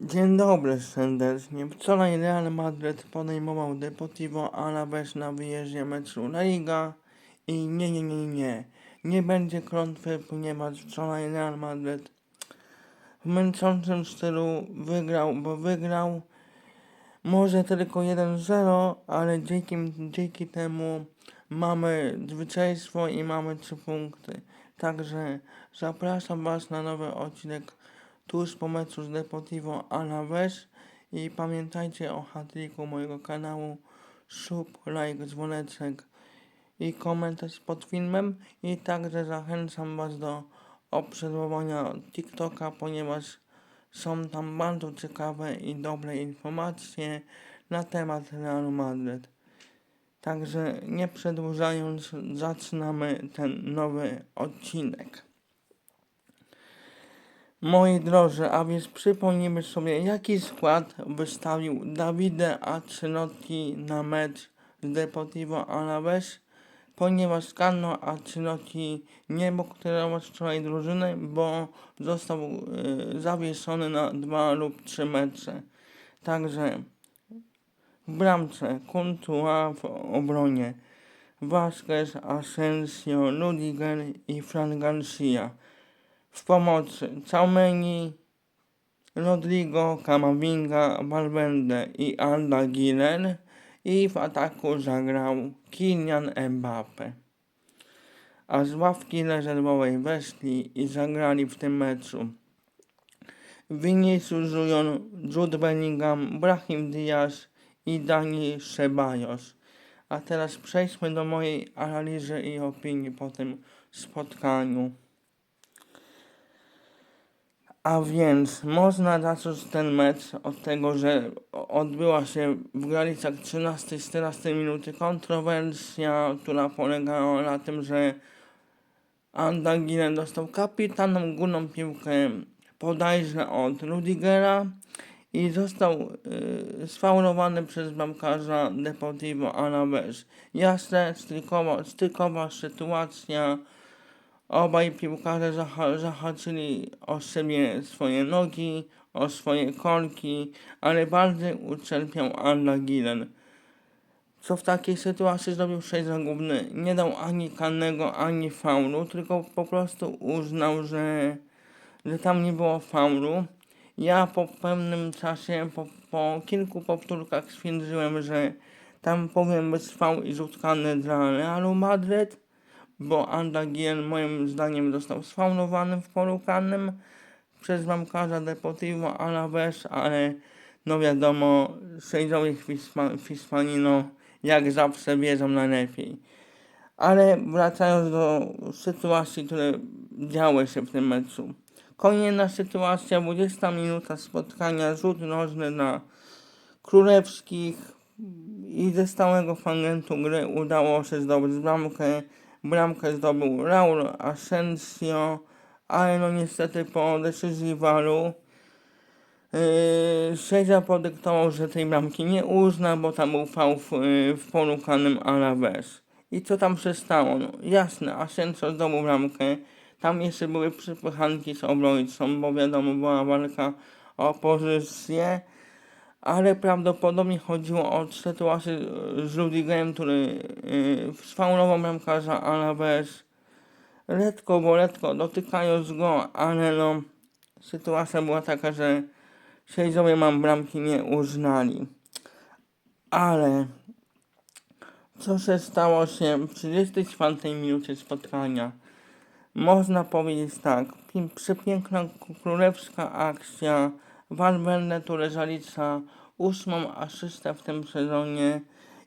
Dzień dobry serdecznie. Wczoraj Real Madrid podejmował Deportivo Alaves na wyjeździe meczu La Liga i nie, nie, nie, nie. Nie będzie klątwy, ponieważ wczoraj Real Madrid w męczącym stylu wygrał, bo wygrał może tylko 1-0, ale dzięki, dzięki temu mamy zwycięstwo i mamy 3 punkty. Także zapraszam Was na nowy odcinek tuż po meczu z Deportivo Alaves i pamiętajcie o hatryku mojego kanału sub, like, dzwoneczek i komentarz pod filmem i także zachęcam Was do obserwowania TikToka, ponieważ są tam bardzo ciekawe i dobre informacje na temat Realu Madryt. Także nie przedłużając, zaczynamy ten nowy odcinek. Moi drodzy, a więc przypomnijmy sobie, jaki skład wystawił Davide Ancelotti na mecz z Deportivo Alaves, ponieważ Carlo Ancelotti nie mógł trenować wczoraj drużyny, bo został y, zawieszony na dwa lub trzy mecze. Także w bramce Courtois w obronie Vasquez, Asensio, Rudiger i Fran Garcia. W pomocy Caumeni, Rodrigo, Camavinga, Valverde i Arda Güler i w ataku zagrał Kylian Mbappe. A z ławki rezerwowej weszli i zagrali w tym meczu Vinicius Junior, Jude Bellingham, Brahim Diaz i Dani Ceballos. A teraz przejdźmy do mojej analizy i opinii po tym spotkaniu. A więc można zacząć ten mecz od tego, że odbyła się w granicach 13-14 minuty kontrowersja, która polegała na tym, że Andagile dostał kapitalną górną piłkę podajże od Rudigera i został y, sfaulowany przez bramkarza Deportivo Alaves. Jasne, stykowa, stykowa sytuacja, Obaj piłkarze zaha zahaczyli o siebie swoje nogi, o swoje kolki, ale bardziej ucierpiał Anna Gilen. Co w takiej sytuacji zrobił sześć zagubny? Nie dał ani kannego, ani faulu, tylko po prostu uznał, że, że tam nie było faulu. Ja po pewnym czasie, po, po kilku powtórkach stwierdziłem, że tam powinien być faul i rzut dla Realu Madryt bo Andagiel moim zdaniem został sfaulowany w polu karnym przez bramkarza Deportivo Alaves, ale no wiadomo, sędziowie w jak zawsze wierzą najlepiej. Ale wracając do sytuacji, które działy się w tym meczu. Kolejna sytuacja, 20 minuta spotkania, rzut nożny na królewskich i ze stałego fragmentu gry udało się zdobyć bramkę Bramkę zdobył Raul Asensio, ale no niestety po decyzji walu yy, podyktował, że tej bramki nie uzna, bo tam był fał w, yy, w Alaves. I co tam się stało? No, jasne, Asensio zdobył bramkę. Tam jeszcze były przypychanki z obrońcą, bo wiadomo, była walka o pozycję ale prawdopodobnie chodziło o sytuację z Rudigerem, który yy, sfaulował bramkarza Alaves letko, bo letko dotykając go, ale no sytuacja była taka, że sędziowie mam bramki nie uznali. Ale co się stało się w 34 minucie spotkania? Można powiedzieć tak, przepiękna królewska akcja Valverde, który zalicza ósmą asystę w tym sezonie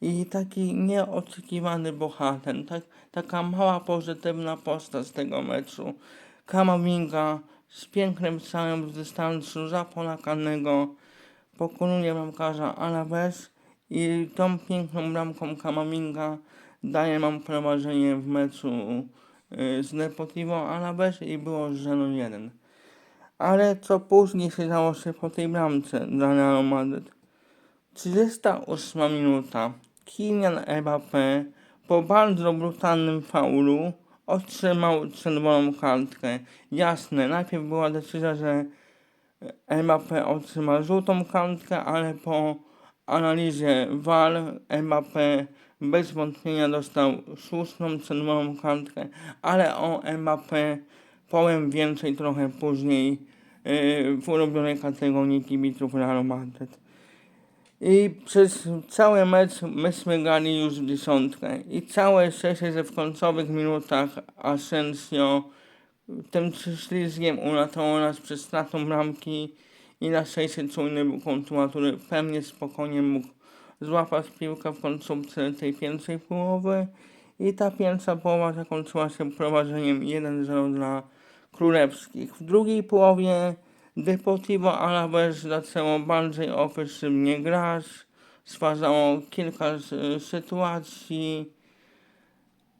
i taki nieoczekiwany bohater, tak, taka mała pozytywna postać z tego meczu. Kamavinga z pięknym strzałem z dystansu za pola karnego pokonuje bramkarza Alaves i tą piękną bramką Kamavinga daje nam prowadzenie w meczu y, z Deportivo Alaves i było 0-1. Ale co później się działo się po tej bramce dla Real? 38 minuta. Kylian Mbappé po bardzo brutalnym faulu otrzymał czerwoną kartkę. Jasne, najpierw była decyzja, że Mbappé otrzymał żółtą kartkę, ale po analizie VAR Mbappé bez wątpienia dostał słuszną czerwoną kartkę, ale o Mbappé powiem więcej trochę później yy, w ulubionej kategorii kibiców Realu Madryt. I przez cały mecz myśmy grali już dziesiątkę. I całe szczęście, że w końcowych minutach Asensio tym ślizgiem uratował nas przez stratą bramki i na szczęście czujny był kontua, który pewnie spokojnie mógł złapać piłkę w końcówce tej pierwszej połowy. I ta pierwsza połowa zakończyła się prowadzeniem 1-0 dla królewskich. W drugiej połowie Deportivo Alaves zaczęło bardziej ofensywnie grać, stwarzało kilka sytuacji,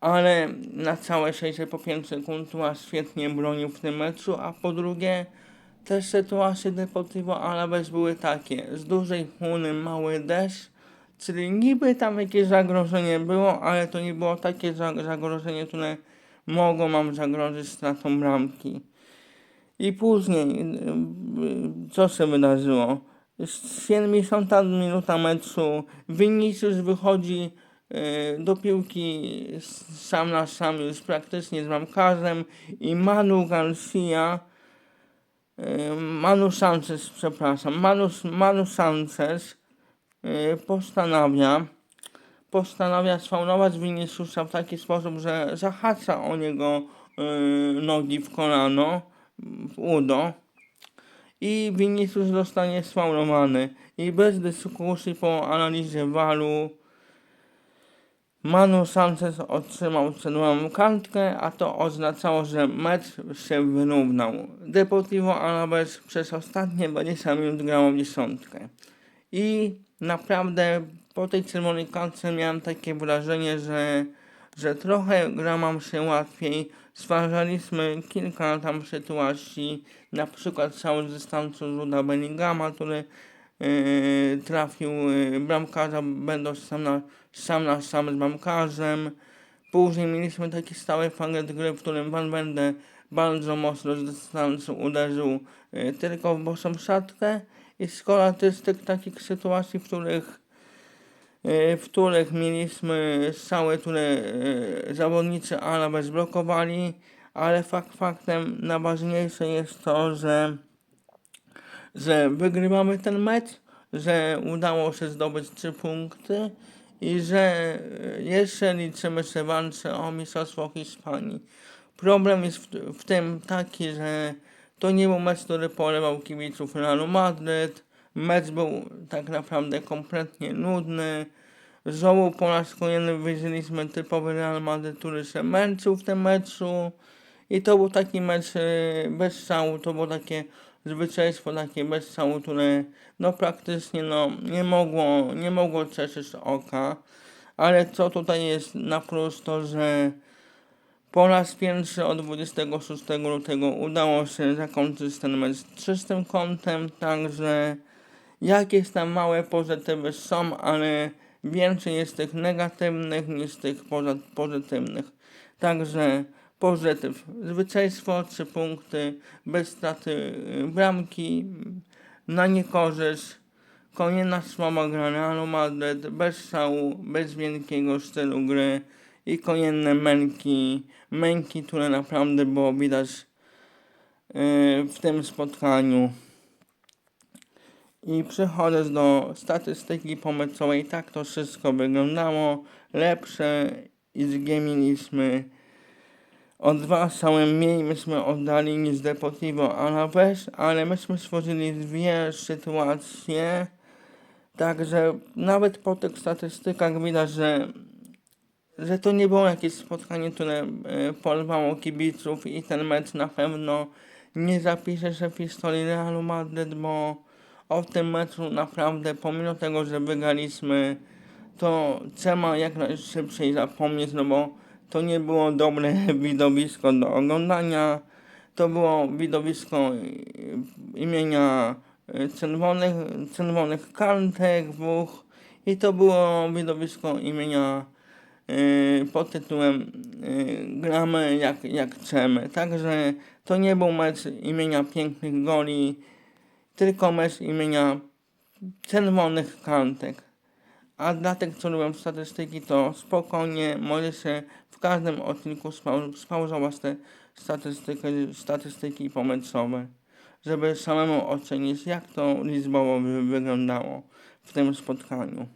ale na całe szczęście po pierwsze Kuntua świetnie bronił w tym meczu, a po drugie te sytuacje Deportivo Alaves były takie, z dużej chmury mały deszcz, czyli niby tam jakieś zagrożenie było, ale to nie było takie zagrożenie, które mogło nam zagrozić stratą bramki. I później, y, co się wydarzyło? 70 minuta meczu, Vinicius wychodzi y, do piłki sam na sam już praktycznie z bramkarzem i Manu Garcia, y, Manu Sanchez, przepraszam, Manu, Manu Sanchez postanawia postanawia sfaulować Viniciusa w taki sposób, że zahacza o niego nogi w kolano w udo i Vinicius zostanie sfaulowany i bez dyskusji po analizie walu Manu Sanchez otrzymał czerwoną kartkę, a to oznaczało, że mecz się wyrównał. Deportivo Alaves przez ostatnie 20 minut grało w dziesiątkę. I naprawdę po tej czerwonej kartce miałem takie wrażenie, że, że trochę gra mam się łatwiej, Stwarzaliśmy kilka tam sytuacji, na przykład cały dystansu Juda Bellingama, który yy, trafił yy, bramkarza, będąc sam na, sam na sam z bramkarzem. Później mieliśmy taki stały fragment gry, w którym Van Wende bardzo mocno z dystansu uderzył yy, tylko w bosą szatkę i skoro tych takich sytuacji, w których w których mieliśmy strzały, które e, zawodnicy Ala zblokowali, ale fakt faktem najważniejsze jest to, że, że wygrywamy ten mecz, że udało się zdobyć trzy punkty i że e, jeszcze liczymy rewansze o Mistrzostwo Hiszpanii. Problem jest w, w tym taki, że to nie był mecz, który polewał kibiców Realu Madryt. Mecz był tak naprawdę kompletnie nudny. Znowu po raz kolejny wyjrzeliśmy typowy Real Madrid, który się męczył w tym meczu. I to był taki mecz e, bez strzału, to było takie zwyczajstwo takie bez strzału, które no praktycznie no nie mogło, nie mogło cieszyć oka. Ale co tutaj jest na plus to, że po raz pierwszy od 26 lutego udało się zakończyć ten mecz czystym kątem, także jakieś tam małe pozytywy są, ale więcej jest tych negatywnych niż tych pozytywnych. Także pozytyw. Zwycięstwo, trzy punkty, bez straty y, bramki, na niekorzyść. Kolejna słaba gra Realu Madrid, bez szału, bez wielkiego stylu gry i kolejne męki, męki, które naprawdę było widać yy, w tym spotkaniu. I przechodząc do statystyki pomysłowej, tak to wszystko wyglądało. Lepsze i zgiemiliśmy o dwa strzały mniej myśmy oddali niż Deportivo Alaves, ale myśmy stworzyli dwie sytuacje. Także nawet po tych statystykach widać, że, że to nie było jakieś spotkanie, które e, porwało kibiców i ten mecz na pewno nie zapisze się w historii Realu Madryt, bo o tym meczu naprawdę, pomimo tego, że wygraliśmy, to trzeba jak najszybciej zapomnieć, no bo to nie było dobre widowisko do oglądania. To było widowisko imienia e, czerwonych, czerwonych kartek dwóch i to było widowisko imienia yy, pod tytułem yy, gramy jak, jak chcemy. Także to nie był mecz imienia pięknych goli tylko mecz imienia czerwonych kartek. A dla tych, co lubią statystyki, to spokojnie może się w każdym odcinku spau- spauzować te statystyki, statystyki pomeczowe, żeby samemu ocenić, jak to liczbowo wy- wyglądało w tym spotkaniu.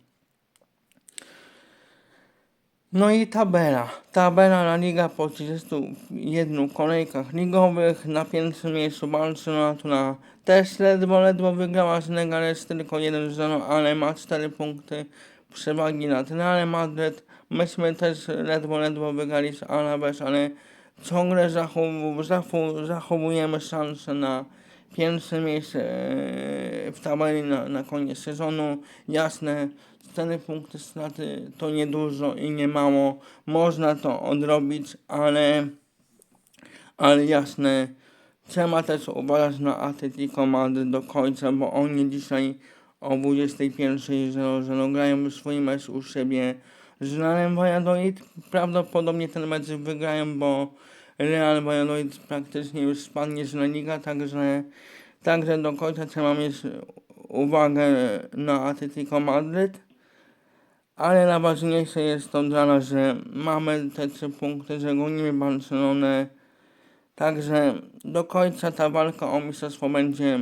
No i tabela. Tabela La Liga po 31 kolejkach ligowych. Na pierwszym miejscu Barcelona, która też ledwo, ledwo wygrała z Legales tylko 1-0, ale ma 4 punkty przewagi nad Real Madrid. Myśmy też ledwo, ledwo wygrali z Alaves, ale ciągle zachow- zachow- zachowujemy szansę na pierwsze miejsce e, w tabeli na, na koniec sezonu. Jasne, 4 punkty straty to niedużo i nie mało. Można to odrobić, ale, ale jasne, trzeba też uważać na Atletico Madryt do końca, bo oni dzisiaj o 21.00 grają swój mecz u siebie z Realem Valladolid. Prawdopodobnie ten mecz wygrają, bo Real Valladolid praktycznie już spadnie z La Liga, także, także do końca trzeba mieć uwagę na Atletico Madryt. Ale najważniejsze jest to dla nas, że mamy te trzy punkty, że gonimy Barcelonę. Także do końca ta walka o mistrzostwo będzie,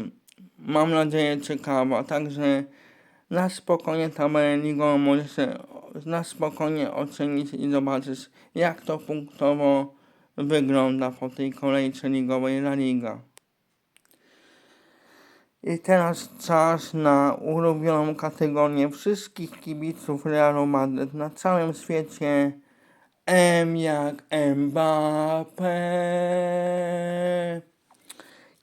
mam nadzieję, ciekawa. Także na spokojnie tabelę ligową może się na spokojnie ocenić i zobaczyć, jak to punktowo wygląda po tej kolejce ligowej La Liga. I teraz czas na ulubioną kategorię wszystkich kibiców Realu Madryt na całym świecie. M jak Mbappé.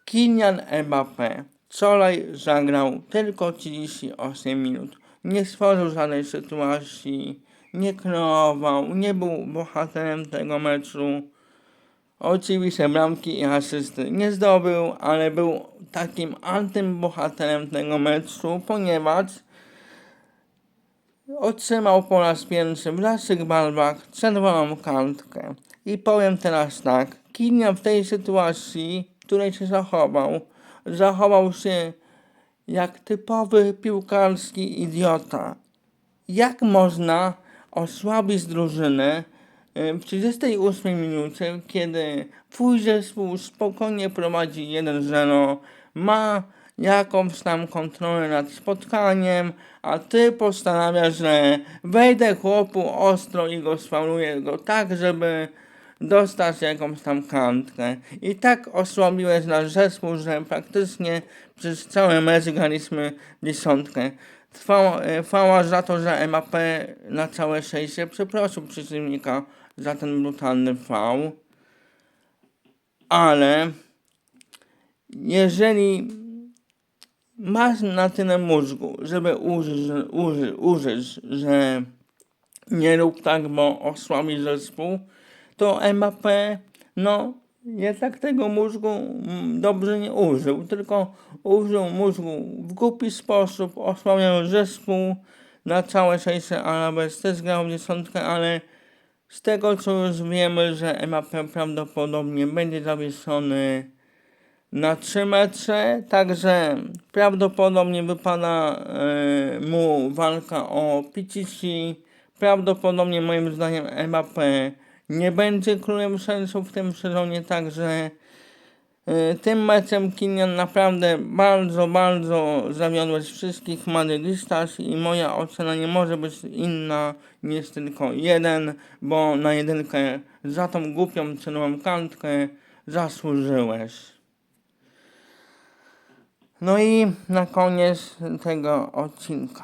Kylian Mbappé wczoraj zagrał tylko 38 minut. Nie stworzył żadnej sytuacji, nie kreował, nie był bohaterem tego meczu. Oczywiście bramki i asysty nie zdobył, ale był takim antybohaterem tego meczu, ponieważ otrzymał po raz pierwszy w naszych barwach czerwoną kartkę. I powiem teraz tak, Kylian w tej sytuacji, w której się zachował, zachował się jak typowy piłkarski idiota. Jak można osłabić drużynę w 38 minucie, kiedy twój zespół spokojnie prowadzi 1-0, ma jakąś tam kontrolę nad spotkaniem, a ty postanawiasz, że wejdę chłopu ostro i go sfauluję go tak, żeby dostać jakąś tam kartkę. I tak osłabiłeś nasz zespół, że praktycznie przez cały mecz graliśmy dziesiątkę. Trwała, e, chwała za to, że MAP na całe szczęście przeprosił przeciwnika za ten brutalny fał. Ale jeżeli masz na tyle mózgu, żeby użyć, użyć, użyć że nie rób tak, bo osłabi zespół, to Mbappé, no, jednak tego mózgu mm, dobrze nie użył, tylko użył mózgu w głupi sposób, osłabiał zespół na całe szczęście Alaves też grał w dziesiątkę, ale z tego co już wiemy, że Mbappé prawdopodobnie będzie zawieszony na trzy mecze, także prawdopodobnie wypada e, mu walka o Pichichi. Prawdopodobnie moim zdaniem Mbappé nie będzie królem sensu w tym sezonie, także tym meczem Kinian naprawdę bardzo, bardzo zawiodłeś wszystkich madrydistach i moja ocena nie może być inna niż tylko jeden, bo na jedynkę za tą głupią cenową kartkę zasłużyłeś. No i na koniec tego odcinka.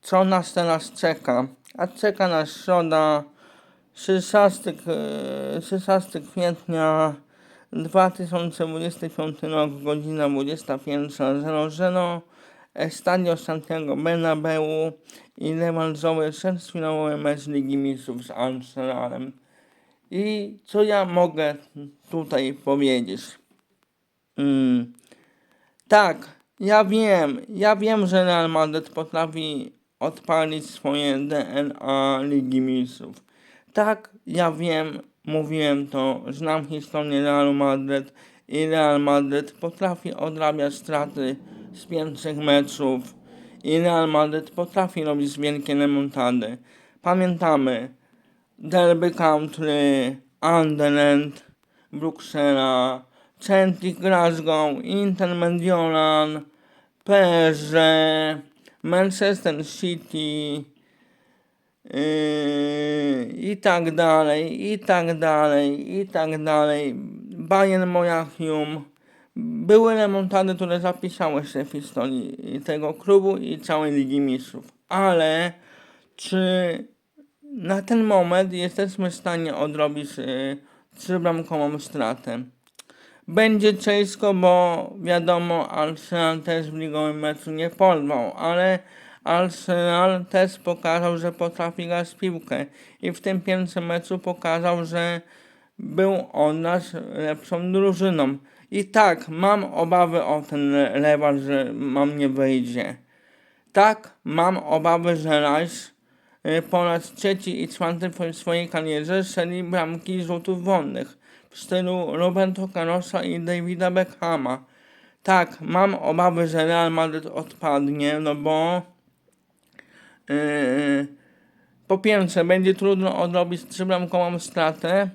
Co nas teraz czeka? A czeka nas środa 16, e, 16 kwietnia 2025 rok, godzina 21.00. Estadio Santiago Bernabeu i rewanżowy ćwierćfinałowy mecz Ligi Mistrzów z Arsenalem. I co ja mogę tutaj powiedzieć? Mm. Tak, ja wiem, ja wiem, że Real Madrid potrafi odpalić swoje DNA Ligi Mistrzów. Tak, ja wiem, mówiłem to, znam historię Realu Madrid i Real Madryt potrafi odrabiać straty z pierwszych meczów i Real Madryt potrafi robić wielkie remontady. Pamiętamy Derby Country, Underland, Bruksela, Celtic Glasgow, Inter Mediolan, PSG, Manchester City, Yy, i tak dalej, i tak dalej, i tak dalej. Bayern Monachium. Były remontady, które zapisały się w historii tego klubu i całej Ligi Mistrzów. Ale czy na ten moment jesteśmy w stanie odrobić yy, trzybramkową stratę? Będzie ciężko, bo wiadomo, Arsenal też w ligowym meczu nie porwał, ale Arsenal też pokazał, że potrafi grać piłkę i w tym pierwszym meczu pokazał, że był on nas lepszą drużyną. I tak, mam obawy o ten rewal, że mam nie wyjdzie. Tak, mam obawy, że Rice y, po raz trzeci i czwarty w swojej karierze strzeli bramki rzutów wolnych w stylu Roberto Carlosa i Davida Beckhama. Tak, mam obawy, że Real Madrid odpadnie, no bo po pierwsze, będzie trudno odrobić trzybramkową stratę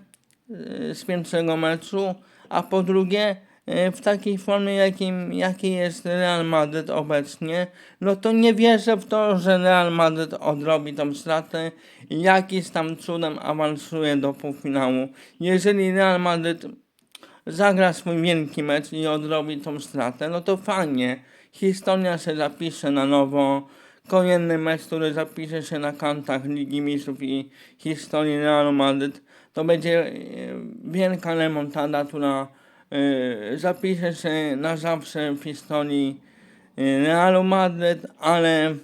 yy, z pierwszego meczu, a po drugie, yy, w takiej formie, jakim, jakiej jest Real Madrid obecnie, no to nie wierzę w to, że Real Madrid odrobi tą stratę i jakiś tam cudem awansuje do półfinału. Jeżeli Real Madrid zagra swój wielki mecz i odrobi tą stratę, no to fajnie. Historia się zapisze na nowo Kolejny mecz, który zapisze się na kantach Ligi Mistrzów i historii Realu Madryt, to będzie e, wielka remontada, która e, zapisze się na zawsze w historii e, Realu Madryt, ale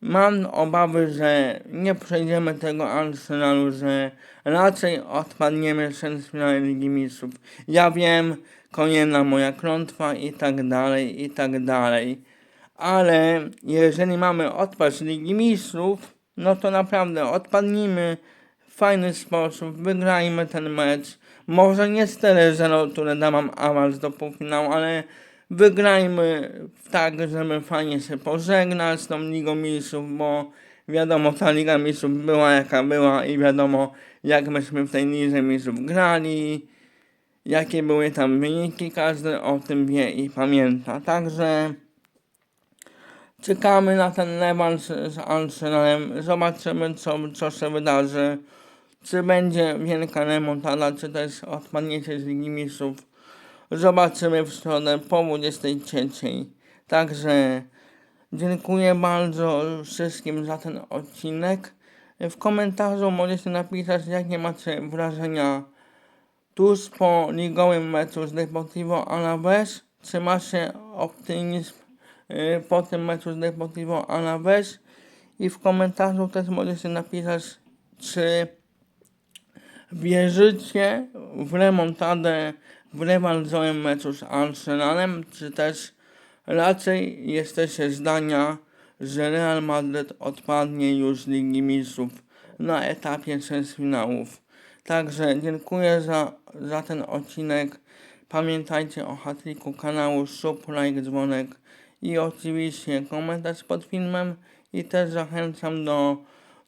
mam obawy, że nie przejdziemy tego Arsenalu, że raczej odpadniemy z finału Ligi Mistrzów. Ja wiem, kolejna moja klątwa i tak dalej, i tak dalej ale jeżeli mamy odpaść Ligi Mistrzów, no to naprawdę odpadnijmy w fajny sposób, wygrajmy ten mecz. Może nie 4-0, które da nam awans do półfinału, ale wygrajmy tak, żeby fajnie się pożegnać z tą Ligą Mistrzów, bo wiadomo, ta Liga Mistrzów była jaka była i wiadomo, jak myśmy w tej Lidze Mistrzów grali, jakie były tam wyniki, każdy o tym wie i pamięta. Także Czekamy na ten rewanż z Arsenalem. Zobaczymy, co, co się wydarzy. Czy będzie wielka remontada, czy też odpadniecie z Ligi Mistrzów. Zobaczymy w środę po 23. Także dziękuję bardzo wszystkim za ten odcinek. W komentarzu możecie napisać, jakie macie wrażenia tuż po ligowym meczu z Deportivo Alaves. Czy macie optymizm po tym meczu z Deportivo Alaves i w komentarzu też możecie napisać, czy wierzycie w remontadę w rywalizowym meczu z Arsenalem, czy też raczej jesteście zdania, że Real Madrid odpadnie już z Ligi Mistrzów na etapie finałów. Także dziękuję za, za ten odcinek. Pamiętajcie o hatliku kanału, sub, like, dzwonek i oczywiście komentarz pod filmem i też zachęcam do,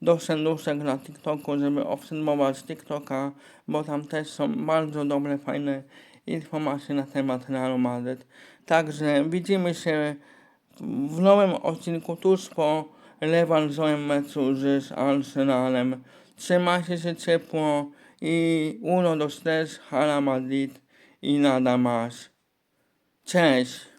do serduszek na TikToku, żeby obserwować TikToka, bo tam też są bardzo dobre, fajne informacje na temat Realu Madryt. Także widzimy się w nowym odcinku tuż po rewanżowym meczu z Arsenalem. Trzymajcie się ciepło i uno dos tres, Hala Madrid i nada más. Cześć!